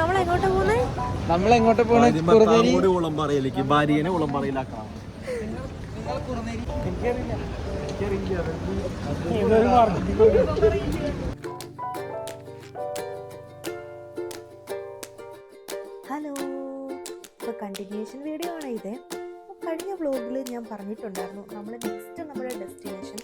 നമ്മൾ എങ്ങോട്ടാ പോകുന്നേ നമ്മൾ എങ്ങോട്ട് പോണേ കുറുനേരി? കൂടി ഉളമ്പറയിലേക്ക് ഭാര്യനെ ഉളമ്പറയിലാക്കണം ഹലോ. ഇപ്പോൾ കണ്ടിന്യൂഷൻ വീഡിയോ ആണ് ഇത്? കഴിഞ്ഞ വ്ലോഗിൽ ഞാൻ പറഞ്ഞിട്ടുണ്ടായിരുന്നു നമ്മൾ നെക്സ്റ്റ് നമ്മുടെ ഡെസ്റ്റിനേഷൻ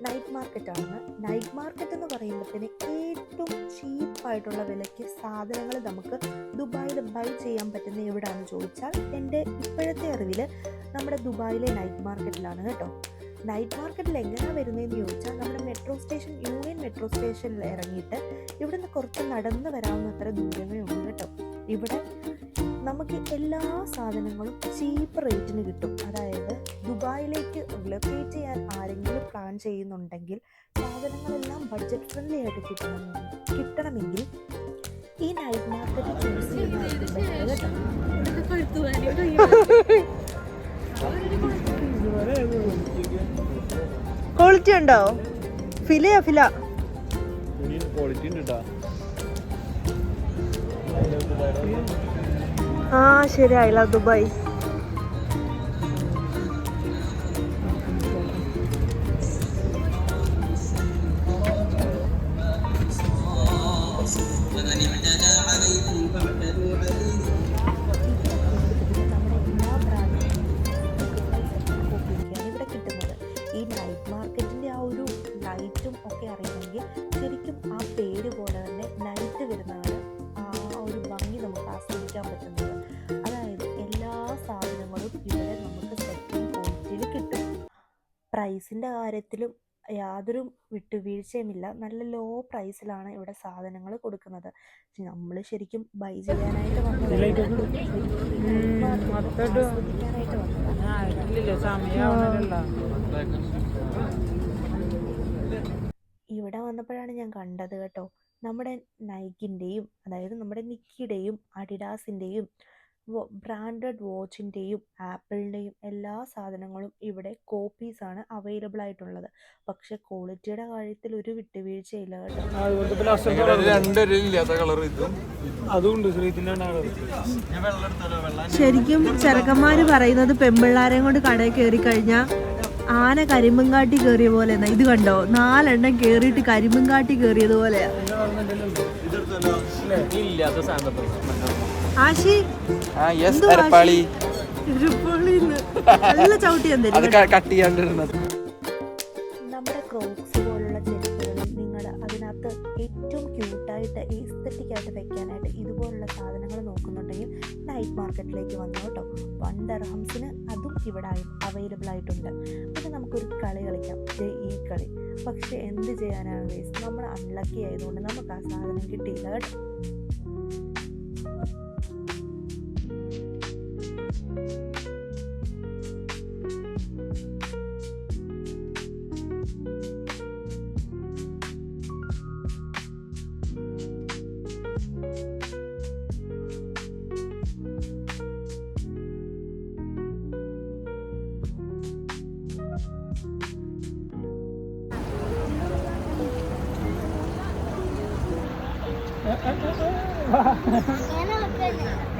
നൈറ്റ് മാർക്കറ്റാണ് നൈറ്റ് മാർക്കറ്റ് എന്ന് പറയുമ്പോഴത്തേന് ഏറ്റവും ചീപ്പായിട്ടുള്ള വിലയ്ക്ക് സാധനങ്ങൾ നമുക്ക് ദുബായിൽ ബൈ ചെയ്യാൻ പറ്റുന്ന എവിടെയാണെന്ന് ചോദിച്ചാൽ എന്റെ ഇപ്പോഴത്തെ അറിവിൽ നമ്മുടെ ദുബായിലെ നൈറ്റ് മാർക്കറ്റിലാണ് കേട്ടോ. നൈറ്റ് മാർക്കറ്റിൽ എങ്ങനെയാണ് വരുന്നതെന്ന് ചോദിച്ചാൽ നമ്മുടെ മെട്രോ സ്റ്റേഷൻ യൂണിയൻ മെട്രോ സ്റ്റേഷനിൽ ഇറങ്ങിയിട്ട് ഇവിടുന്ന് കുറച്ച് നടന്ന് വരാവുന്നത്ര ദൂരമേ ഉള്ളൂ കേട്ടോ. ഇവിടെ നമുക്ക് എല്ലാ സാധനങ്ങളും ചീപ്പ് റേറ്റിന് കിട്ടും. അതായത് ദുബായിലേക്ക് റിലൊക്കേറ്റ് ചെയ്യാൻ ആരെങ്കിലും പ്ലാൻ ചെയ്യുന്നുണ്ടെങ്കിൽ സാധനങ്ങളെല്ലാം ബഡ്ജറ്റ് ഫ്രണ്ട്ലി ആയിട്ട് കിട്ടണം കിട്ടണമെങ്കിൽ ഈ നൈറ്റ് മാർക്കറ്റ് ചൂസ് കേട്ടോ ക്വാളിറ്റി ഉണ്ടോ? ഫിലയാ ഫില? ക്വാളിറ്റി ഉണ്ട് കേട്ടോ ആ ശരി ഐ ലവ് ദുബായ് ശരിക്കും ആ പേര് പോലെ തന്നെ നൈറ്റ് വരുന്നതാണ്. ആ ഒരു ഭംഗി നമുക്ക് ആസ്വദിക്കാൻ പറ്റുന്നത്. പ്രൈസിന്റെ കാര്യത്തിലും യാതൊരു വിട്ടുവീഴ്ചയുമില്ല. നല്ല ലോ പ്രൈസിലാണ് ഇവിടെ സാധനങ്ങൾ കൊടുക്കുന്നത്. നമ്മൾ ശരിക്കും ബൈ ചെയ്യാനായിട്ട് വന്നതാണ് ഇവിടെ വന്നപ്പോഴാണ് ഞാൻ കണ്ടത് കേട്ടോ. നമ്മുടെ നൈക്കിന്റെയും അതായത് നമ്മുടെ നിക്കിയുടെയും അഡിഡാസിന്റെയും ബ്രാൻഡഡ് വാച്ചിന്റെയും ആപ്പിളിന്റെയും എല്ലാ സാധനങ്ങളും ഇവിടെ കോപ്പീസാണ് അവൈലബിൾ ആയിട്ടുള്ളത്. പക്ഷെ ക്വാളിറ്റിയുടെ കാര്യത്തിൽ ഒരു വിട്ടുവീഴ്ചയില്ല കേട്ടോ. ശരിക്കും ചെറുക്കന്മാർ പറയുന്നത് പെമ്പിള്ളാരെയും കൊണ്ട് കടയിൽ കയറി കഴിഞ്ഞാൽ ആന കരിമ്പുംകാട്ടി കയറിയ പോലെ എന്നാ. ഇത് കണ്ടോ? നാലെണ്ണം കയറിയിട്ട് കരിമ്പുംകാട്ടി കയറിയത് പോലെയാ. ഇല്ലാത്ത സാധനം അരപ്പാളി. നല്ല ചവിട്ടി അത് കട്ട്. ചെയ്യാണ്ടിരുന്നത്. നമ്മുടെ ക്രോക്സ് പോലുള്ള ചെരുപ്പുകളും നിങ്ങൾ അതിനകത്ത് ഏറ്റവും ക്യൂട്ടായിട്ട് എസ്തറ്റിക് ആയിട്ട് വെക്കാനായിട്ട് ഇതുപോലുള്ള സാധനങ്ങൾ നോക്കുന്നുണ്ടെങ്കിൽ നൈറ്റ് മാർക്കറ്റിലേക്ക് വന്നു കേട്ടോ. വൺ ദർഹംസിന് അതും ഇവിടെ അവൈലബിൾ ആയിട്ടുണ്ട്. പിന്നെ നമുക്കൊരു കളി കളിക്കാം. ദേ ഈ കളി. പക്ഷേ എന്ത് ചെയ്യാനാണ് വേസ് നമ്മൾ അൺലക്കി ആയതുകൊണ്ട് നമുക്ക് ആ സാധനം കിട്ടിയില്ല കേട്ടോ. Ano ba na?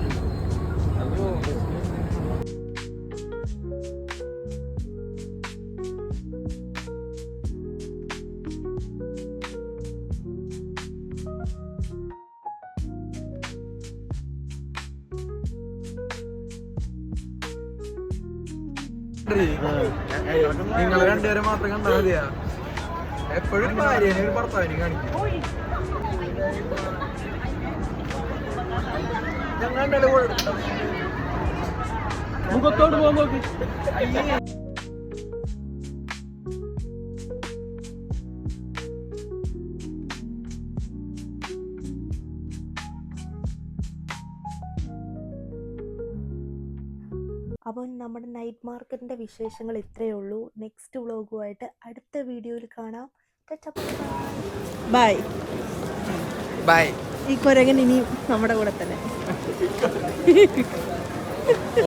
നിങ്ങൾ രണ്ടുപേരെ മാത്രം കണ്ടാൽ മതിയാ. എപ്പോഴും ഭാര്യനെ ഒരു ഭർത്താവിനെ കാണിക്കും. മുഖത്തോട് പോകാൻ നോക്കി. അപ്പോൾ നമ്മുടെ നൈറ്റ് മാർക്കറ്റിന്റെ വിശേഷങ്ങൾ ഇത്രയേ ഉള്ളൂ. നെക്സ്റ്റ് വ്ളോഗുമായിട്ട് അടുത്ത വീഡിയോയിൽ കാണാം. ബൈ ബൈ ഈ കുരങ്ങൻ ഇനി നമ്മുടെ കൂടെ തന്നെ.